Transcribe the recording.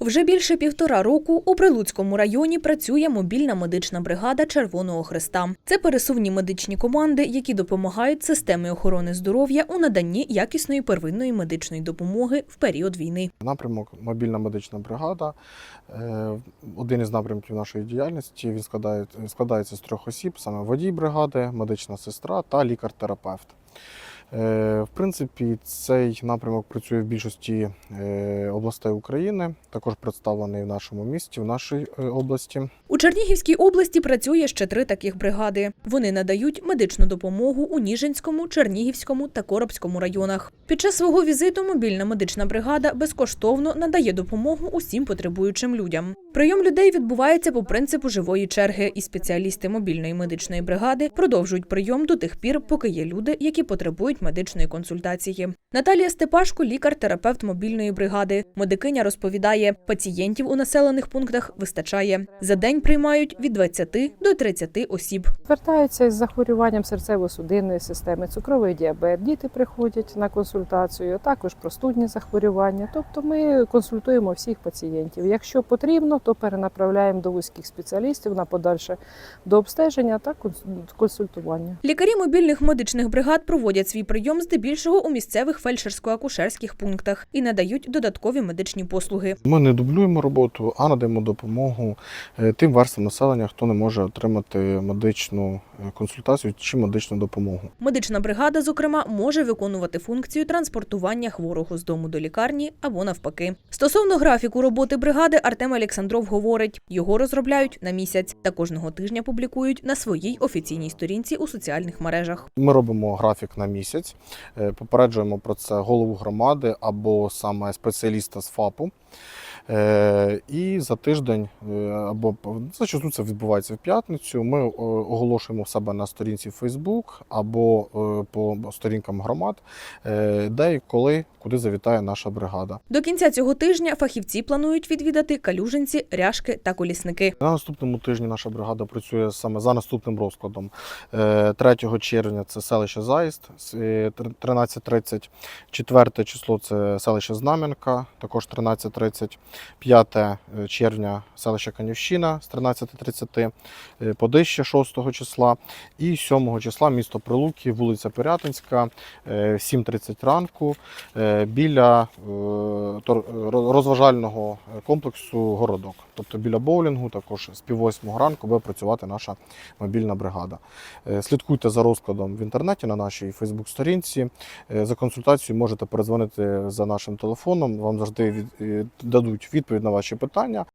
Вже більше півтора року у Прилуцькому районі працює мобільна медична бригада Червоного Христа. Це пересувні медичні команди, які допомагають системі охорони здоров'я у наданні якісної первинної медичної допомоги в період війни. Напрямок мобільна медична бригада. Е, Один із напрямків нашої діяльності він складає, складається з трьох осіб: саме водій бригади, медична сестра та лікар-терапевт. Е, В принципі, цей напрямок працює в більшості е, областей України, також представлений в нашому місті, в нашій е, області. У Чернігівській області працює ще три таких бригади. Вони надають медичну допомогу у Ніжинському, Чернігівському та Коробському районах. Під час свого візиту мобільна медична бригада безкоштовно надає допомогу усім потребуючим людям. Прийом людей відбувається по принципу живої черги, і спеціалісти мобільної медичної бригади продовжують прийом до тих пір, поки є люди, які потребують медичної консультації. Наталія Степашко, лікар-терапевт мобільної бригади. Медикиня розповідає, пацієнтів у населених пунктах вистачає. За день приймають від 20 до 30 осіб. Звертаються із захворюванням серцево-судинної системи, цукровий діабет. Діти приходять на консультацію, також простудні захворювання. Тобто ми консультуємо всіх пацієнтів. Якщо потрібно, то перенаправляємо до вузьких спеціалістів на подальше до обстеження та консультування. Лікарі мобільних медичних бригад проводять свій прийом здебільшого у місцевих фельдшерсько-акушерських пунктах і надають додаткові медичні послуги. Ми не дублюємо роботу, а надаємо допомогу е, тим верствам населення, хто не може отримати медичну е, консультацію чи медичну допомогу. Медична бригада, зокрема, може виконувати функцію транспортування хворого з дому до лікарні або навпаки. Стосовно графіку роботи бригади, Артем Олександров говорить, його розробляють на місяць та кожного тижня публікують на своїй офіційній сторінці у соціальних мережах. Ми робимо графік на місяць, е, попереджуємо про це голову громади або саме спеціаліста з ФАПу. Е, І за тиждень е, або зачасту це відбувається в п'ятницю. Ми е, оголошуємо в себе на сторінці Facebook або по сторінкам громад, де і коли, куди завітає наша бригада. До кінця цього тижня фахівці планують відвідати калюжинці, ряшки та колісники. На наступному тижні наша бригада працює саме за наступним розкладом. Е, 3 червня це селище Заїзд, з, е, 13.30. 4 число це селище Знам'янка, також 13.30. 5 червня селище Канівщина з 13.30. е, Подище 6 числа. І 7 числа місто Прилуки, вулиця Пирятинська, е, 7.30 ранку е, біля е, тор- ро- розважального комплексу городок. Тобто біля боулінгу, також з пів восьмого ранку буде працювати наша мобільна бригада. Е, Слідкуйте за розкладом в інтернеті на нашій Фейсбук-сторінці. Е, За консультацією можете перезвонити за нашим телефоном. Вам завжди е, дадуть відповідь на ваші питання.